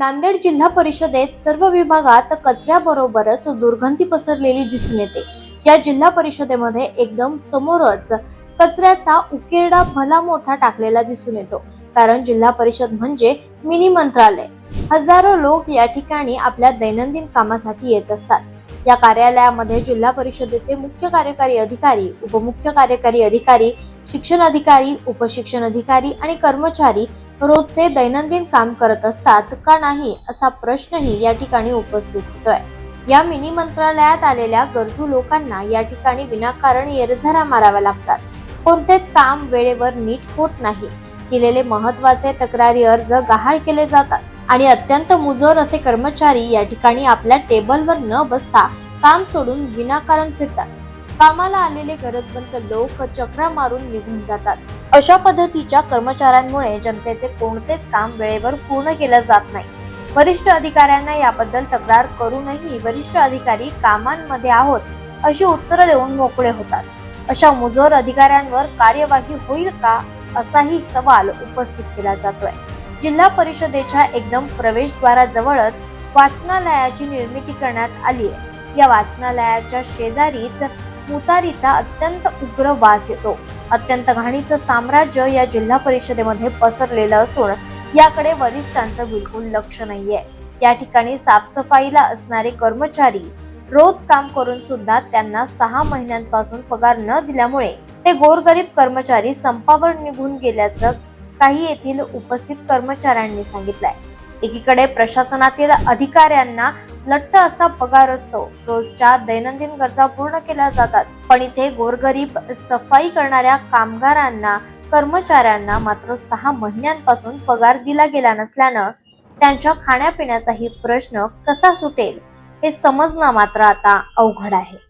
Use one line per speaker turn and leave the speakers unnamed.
नांदेड जिल्हा परिषदेत सर्व विभागात कचऱ्याबरोबरच दुर्गंधी पसरलेली दिसून येते. या जिल्हा परिषदेमध्ये एकदम समोरच कचऱ्याचा उकेरडा भला मोठा टाकलेला दिसून येतो. कारण जिल्हा परिषद म्हणजे मिनी मंत्रालय. हजारो लोक या ठिकाणी आपल्या दैनंदिन कामासाठी येत असतात. या कार्यालयामध्ये जिल्हा परिषदेचे मुख्य कार्यकारी अधिकारी उपमुख्य कार्यकारी अधिकारी शिक्षण अधिकारी उपशिक्षण अधिकारी आणि कर्मचारी रोजचे दैनंदिन काम करत असतात का नाही असा प्रश्नही या ठिकाणी उपस्थित होतोय. या मिनी मंत्रालयात आलेल्या गरजू लोकांना या ठिकाणी विनाकारण येरझारा माराव्या लागतात. कोणतेच काम वेळेवर नीट होत नाही. दिलेले महत्त्वाचे तक्रारी अर्ज गहाळ केले जातात आणि अत्यंत मुजोर असे कर्मचारी या ठिकाणी आपल्या टेबलवर न बसता काम सोडून विनाकारण फिरतात. कामाला आलेले गरजवंत लोक चक्रा मारून निघून जातात. अशा पद्धतीच्या कर्मचाऱ्यांमुळे जनतेचे कोणतेच काम वेळेवर पूर्ण केलं जात नाही. वरिष्ठ अधिकाऱ्यांना याबद्दल तक्रार करूनही वरिष्ठ अधिकारी कामांमध्ये आहोत अशी उत्तरं देऊन मोकळे होतात. अशा मुजोर अधिकाऱ्यांवर कार्यवाही होईल का असाही सवाल उपस्थित केला जातोय. जिल्हा परिषदेच्या एकदम प्रवेशद्वाराजवळच वाचनालयाची निर्मिती करण्यात आली आहे या वाचनालयाच्या शेजारीच मुतारीचा अत्यंत उग्र वास येतो. अत्यंत घाणीचं साम्राज्य या जिल्हा परिषदेमध्ये पसरलेलं असून याकडे वरिष्ठांचं बिलकुल लक्ष नाहीये. या ठिकाणी साफसफाईला असणारे कर्मचारी रोज काम करून सुद्धा त्यांना सहा महिन्यांपासून पगार न दिल्यामुळे ते गोरगरीब कर्मचारी संपावर निघून गेल्याचं काही येथील उपस्थित कर्मचाऱ्यांनी सांगितलंय. एकीकडे प्रशासनातील अधिकाऱ्यांना लट्ट असा पगार असतो. रोजच्या दैनंदिन गरजा पूर्ण केल्या जातात. पण इथे गोरगरीब सफाई करणाऱ्या कामगारांना कर्मचाऱ्यांना मात्र सहा महिन्यांपासून पगार दिला गेला नसल्यानं त्यांच्या खाण्यापिण्याचाही प्रश्न कसा सुटेल हे समजणं मात्र आता अवघड आहे.